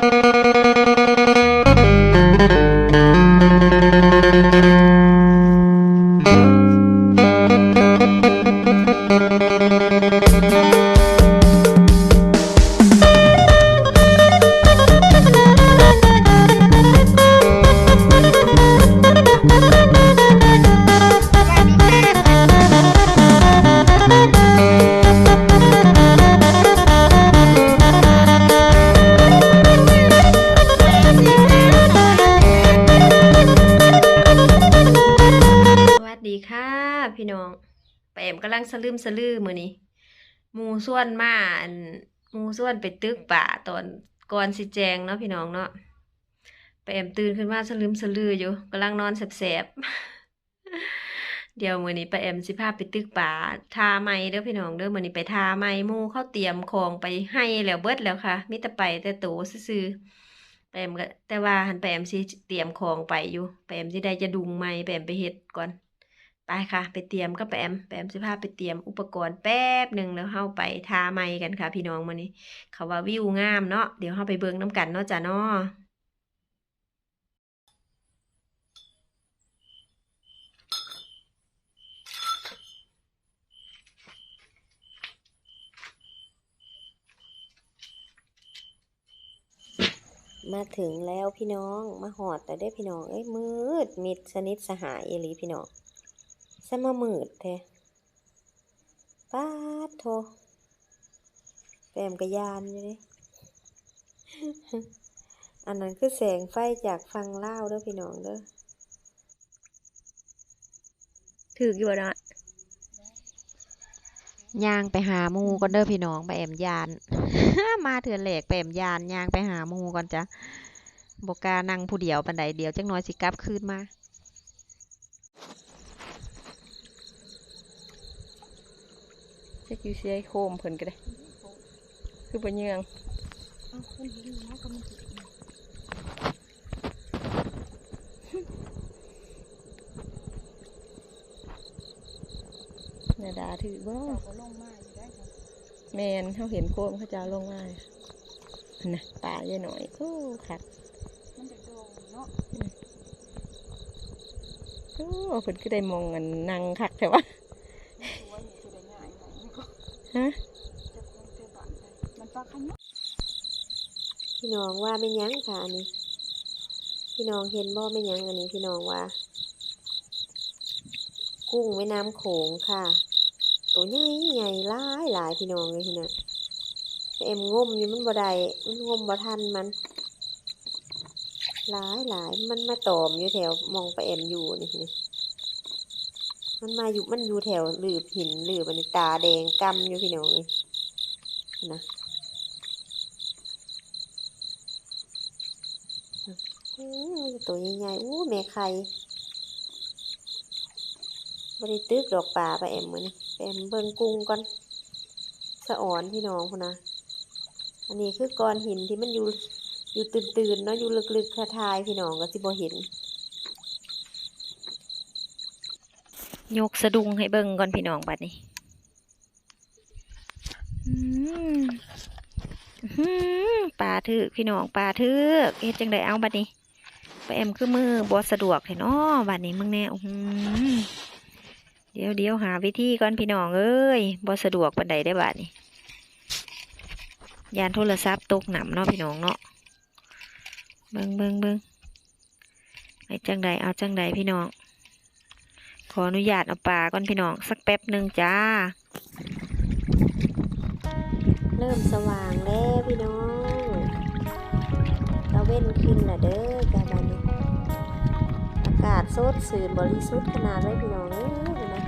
ส สลืมสลือมือนี้มูส่วนมาอันมูส่วนไปตึกป่าตอนก่อนสิแจงเนาะพี่น้องเนาะไปแปมตื่นขึ้นมาสลืมสลืออยู่กำลังนอนแสบๆเดี๋ยวมือนี้ไปแอมสิพาพไปตึกป่าทาไม้เด้อพี่น้องเด้อมือนี้ไปทาไม้มูเข้าเตรียมของไปให้แล้วเบิดแล้วค่ะมีแต่ไปแต่โตซื่อแปมก็แต่ว่าหันแปมสิเตรียมของไปอยู่แปมสิได้จะดุงไม้แปมไปเฮ็ดก่อน ไปค่ะ ไปเตรียมก็แปมแปมสิพาไปเตรียมอุปกรณ์แป๊บหนึ่งแล้วเฮาไปทาไม้กันค่ะ พี่น้องมื้อนี้เขาว่าวิวงามเนาะเดี๋ยวเฮาไปเบิ่งน้ำกันเนาะจ้ะเนาะมาถึงแล้วพี่น้องมาหอดแต่ได้พี่น้องเอ้ยมืดมิดสนิทสหายอีหลีพี่น้อง ซะมามืดแท้ป๊าโทแปมกระยานอยู่เลยอันนั้นคือแสงไฟจากฟังเล่าเด้อพี่น้องเด้อถืออยู่นะย่างไปหามูก่อนเด้อพี่น้องไปแอมยาน มาเถื่อนแหลกไปแอมยานย่างไปหามูก่อนจ้ะบกานั่งผู้เดียวปันใดเดียวจังน้อยสิกลับคืนมา จะอยู่เสียโคมเพิ่นก็ได้ คือบ่เยืองนาดาถือบ่แมนเขาเห็นโคมเขาจะเอาลงมาอันนะตาเยอะหน่อยโอ้ขัดโอ้เพิ่นก็ได้มองกันนั่งคักแต่ว่าฮะ พี่น้องว่าไม่ยั้งค่ะอันนี้ พี่น้องเห็นบ่ไม่ยั้งอันนี้พี่น้องว่า กุ้งแม่น้ำโขงค่ะ ตัวใหญ่ใหญ่หลายหลายพี่น้องเลยพี่น้องเอ็มงมอยู่มันบ่ได้มันงมบ่ทันมันหลายหลายมันมาตอมอยู่แถวมองไปเอ็มอยู่นี่นี่มันมาอยู่มันอยู่แถวหลืบหินหลืบอันนี้ตาแดงกำอยู่พี่น้องเลยนะ อืม ตัวใหญ่ๆอู้แม่ไข่บริตึกดอกป่าไปแอมมือนี่แอมเบิงกุ้งก่อนสะอ่อนพี่น้องพุ่นนะอันนี้คือก้อนหินที่มันอยู่อยู่ตื่นๆเนาะอยู่ลึกๆคาทายพี่น้องก็สิบ่เห็นยกสะดุ้งให้เบิ่งก่อนพี่น้องบัดนี้อืมอื้อหือปลาทึกพี่น้องปลาทึกเฮ็ดจังไดเอาบัดนี้ แอมคือมือบ่สะดวกเห็นอ้อบัดนี้มึงแน่อื้อหือเดี๋ยวเดี๋ยวหาวิธีก่อนพี่น้องเอ้ยบ่สะดวกปานใดได้บัดนี้ยานโทรศัพท์ตกหนำเนาะพี่น้องเนาะเบิ่งเบิ่งเบิ่งไอ้จังใดเอาจังใดพี่น้อง ขออนุญาตเอาปลาก่อนพี่น้อง สักแป๊บหนึ่งจ้า เริ่มสว่างแล้วพี่น้องตะเว้นขึ้นละเด้อจ้าบัดนี้ สดสื่นบริสุทธิ์ขนาดเลยพี่น้องเอ้ยนะ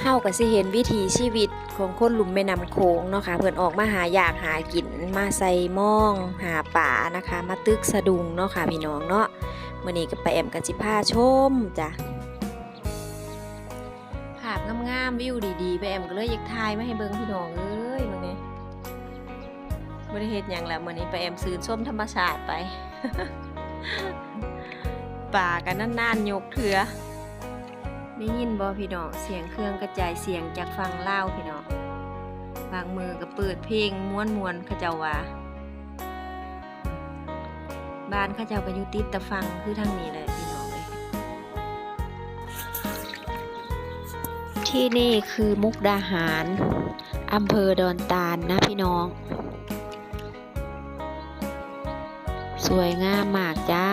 เฮาก็สิเห็นวิถีชีวิตของคนหลุมแม่น้ำโขงเนาะค่ะเพิ่อนออกมาหาอยากหากินมาใส่หม่อง หาป่านะคะ มาตึกสะดุงเนาะค่ะพี่น้องเนาะมื้อนี้ก็ไปแอมกันสิพาชมจ้ะภาพงามๆวิวดีๆไปแอมก็เลยอยากถ่ายมาให้เบิ่งพี่น้องเอ้ยมื้อ บริเหตุอย่างละมื่อนี้ไปแอมซื้อส้มธรรมชาติไปป่ากันนานๆยกเถือได้ยินบอพี่น้องเสียงเครื่องกระจายเสียงจากฟังเล่าพี่น้องบางมือก็เปิดเพลงม้วนๆเขจาวาบ้านเขาเจ้าก็อยู่ติดตะฟังคือทางนี้แหละพี่น้องเลยที่นี่คือมุกดาหารอำเภอดอนตาลนะพี่น้อง สวยงามมากจ้า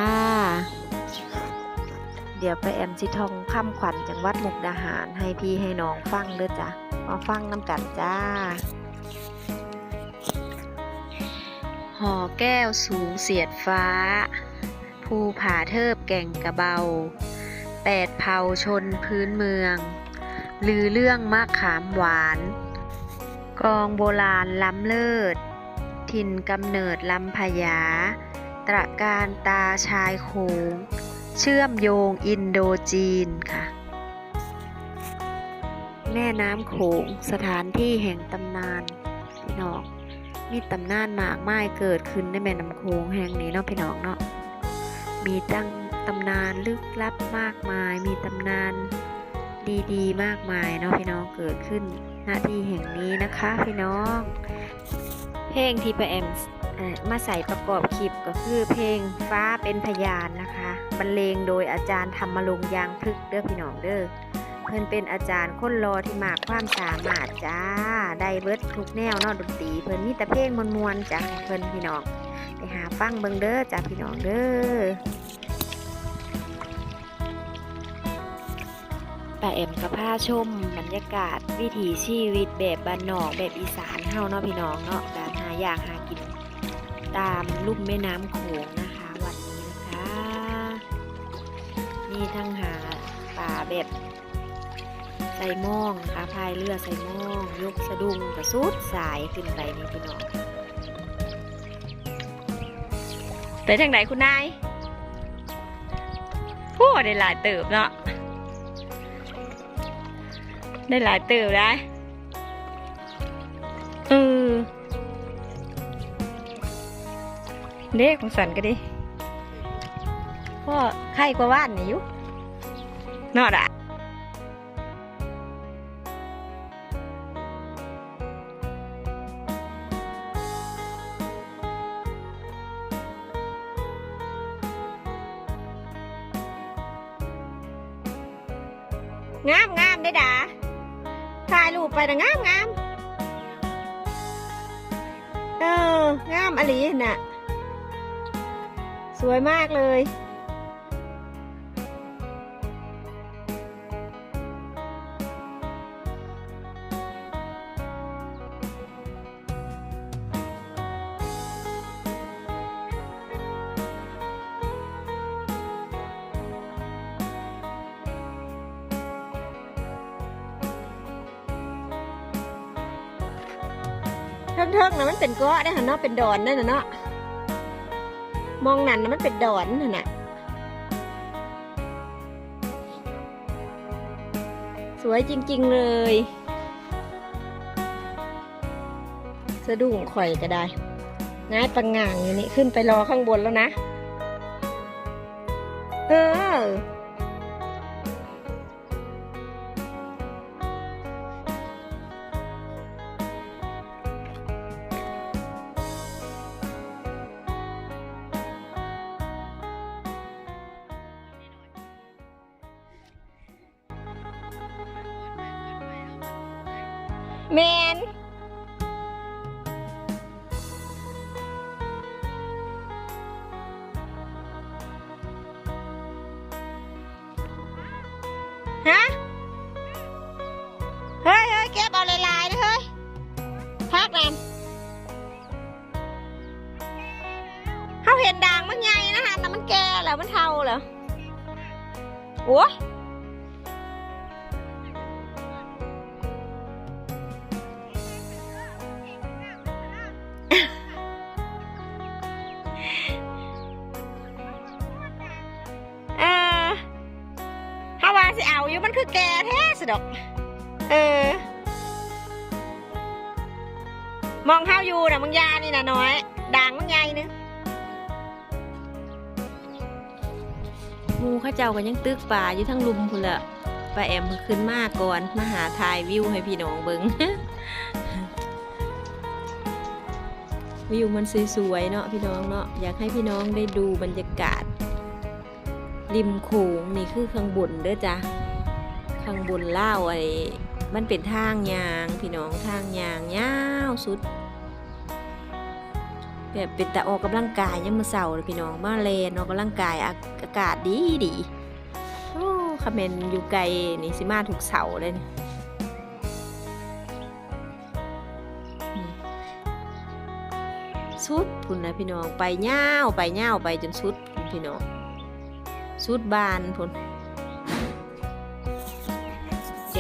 เดี๋ยวไปแอมสิทองคำขวัญจังหวัดมุกดาหารให้พี่ให้น้องฟังเด้อจ้ะมาฟังน้ำกันจ้าหอแก้วสูงเสียดฟ้า ภูผาเทิบแก่งกระเบา แปดเผาชนพื้นเมือง ลือเรื่องมะขามหวาน กองโบราณล้ำเลิศ ถิ่นกำเนิดลำพญา ตระการตาชายโขงเชื่อมโยงอินโดจีนค่ะ แม่น้ำโขงสถานที่แห่งตำนานพี่น้องมีตำนานมากมายเกิดขึ้นในแม่น้ำโขงแห่งนี้เนาะพี่น้องเนาะมีตั้งตำนานลึกลับมากมาย มีตำนานดีๆ มากมายเนาะพี่น้องเกิดขึ้นหน้าที่แห่งนี้นะคะพี่น้อง เพลงที่ป้าแอม มาใส่ประกอบคลิปก็คือเพลงฟ้าเป็นพยานนะคะ บรรเลงโดยอาจารย์ธรรมรงยางพฤกเด้อพี่น้องเด้อเพิ่นเป็นอาจารย์คนรอที่มากความสามารถจ้าได้เบิดทุกแนวนาะดนตรีเพิ่นมีแต่เพลงมวนๆจ้ะเพิ่นพี่น้องไปหาฟังเบิ่งเด้อจ้าพี่น้องเด้อป้าแอมกับผ้าชมบรรยากาศ วิถีชีวิตแบบบ้านนอกแบบอีสานเฮาเนาะพี่น้องเนาะการหาอยากหากิน ตามลุ่มแม่น้ำโขงนะคะวันนี้นะคะ มีทั้งหาป่าแบบใส่ม่องนะคะพายเรือใส่ม่อง ยกสะดุ้งกระสุดสายขึ้นไปนี่พี่น้องไปทางไหนคุณนายพูดได้หลายเติบเนาะได้หลายเติบได้ เด็กของสันก็ดิพ่อไข่กว่าว่านนี่อยู่นอดอะงามงามได้ด่าถ่ายรูปไปนะงามงามเอองามอลีน่ะ สวยมากเลย เทิงๆนะมันเป็นก้อได้หันเนาะเป็นดอนนั่นะเนาะ มองนั่นนะมันเป็นดอนนั่นน่ะ สวยจริง ๆ เลย สะดุ้งข่อยก็ได้ ง่ายปังงางอยู่นี่ ขึ้นไปรอข้างบนแล้วนะ เออ แมนฮะ เฮ้ยเฮ้ยเก็บเอาลายๆนะเฮ้ย พักนั่นเขาเห็นด่างมันใหญ่นะฮะแต่มันแก่แล้วมันเทาเหรอโอ้ยเอ ดอก เออ มองเข้าอยู่นะมึงยานี่นะน้อย ด่างมึงใหญ่นึงมูข้าเจ้ากันยังตึกป่าอยู่ทั้งลุมพุ่นละป้าแอมขึ้นมาก่อนมาหาถ่ายวิวให้พี่น้องเบิงวิวมันสวยๆเนาะพี่น้องเนาะอยากให้พี่น้องได้ดูบรรยากาศ ริมโขงนี่คือข้างบนเด้อจ้ะางบนเล่าไอ้มันเป็นทางยาง พี่น้องทางยางยาวสุด แบบเป็นแต่ออกกำลังกายยังมือเสาเลยพี่น้องมาเลนออกกำลังกายอากาศดีดีโอ้คาเมนอยู่ไกลนี่สิมาถูกเสาเลยนี่สุดพุ่นนะพี่น้องไปเง่าวไปเง่าวไปจนสุดพี่น้องสุดบานพุ่น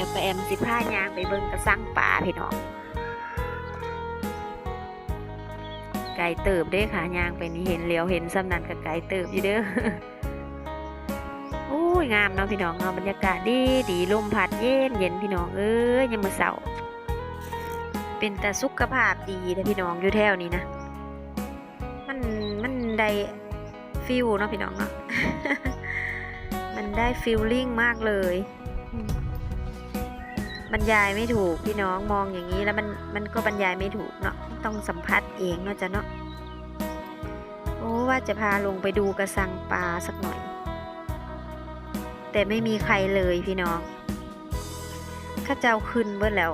ดี๋ยวไปแอมสิพายางไปเบิ่งกระสังป่าพี่น้องไก่เติบเด้ค่ะยางไปนี่เห็นเหลียวเห็นสำนันกับไก่เติบอยู่เด้อโอ้ยงามเนาะพี่น้องเนาะบรรยากาศดีดีลมพัดเย็นเย็นพี่น้องเอ้ยยังมือเสาเป็นแต่สุขภาพดีนะพี่น้องอยู่แถวนี้นะมันมันได้ฟิลเนาะพี่น้องเนาะมันได้ฟิลลิ่งมากเลย บรรยายไม่ถูกพี่น้องมองอย่างนี้แล้วมันมันก็บรรยายไม่ถูกเนาะต้องสัมผัสเองเนาะจ้ะเนาะโอ้ว่าจะพาลงไปดูกระสังปลาสักหน่อย แต่ไม่มีใครเลยพี่น้องข้าเจ้าขึ้นเบิดแล้ว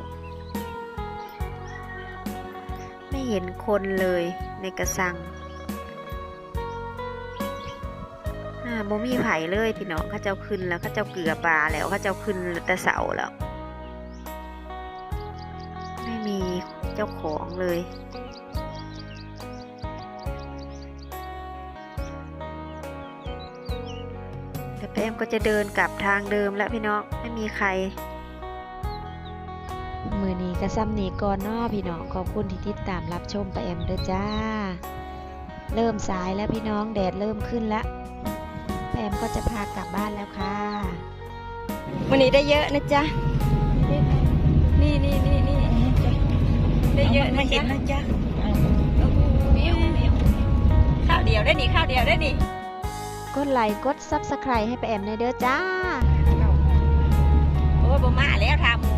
ไม่เห็นคนเลยในกระสังอ่าบ่มีไผ่เลยพี่น้องเขาเจ้าขึ้นแล้วเขาเจ้าเกลือปลาแล้วเขาเจ้าขึ้นต่เสาแล้ว เจ้าของเลย แต่แป้มก็จะเดินกลับทางเดิมแล้วพี่น้องไม่มีใคร มือนี้ก็ซ้ำนี้ก่อนเนาะพี่น้องขอบคุณที่ติดตามรับชมไปแอมเด้อจ้า เริ่มสายแล้วพี่น้องแดดเริ่มขึ้นแล้วแอมก็จะพากลับบ้านแล้วค่ะ วันนี้ได้เยอะนะจ๊ะ ได้เยอะนะไม่เห็จ๊ะนนะจ๊ะเมียวเมียวข้าวเดียวได้นี่ข้าวเดียวได้นี่กดไลค์กดซับสไครต์ให้ไปแอมในเด้อจ้า โอ้ยบ่มาแล้วทาหมู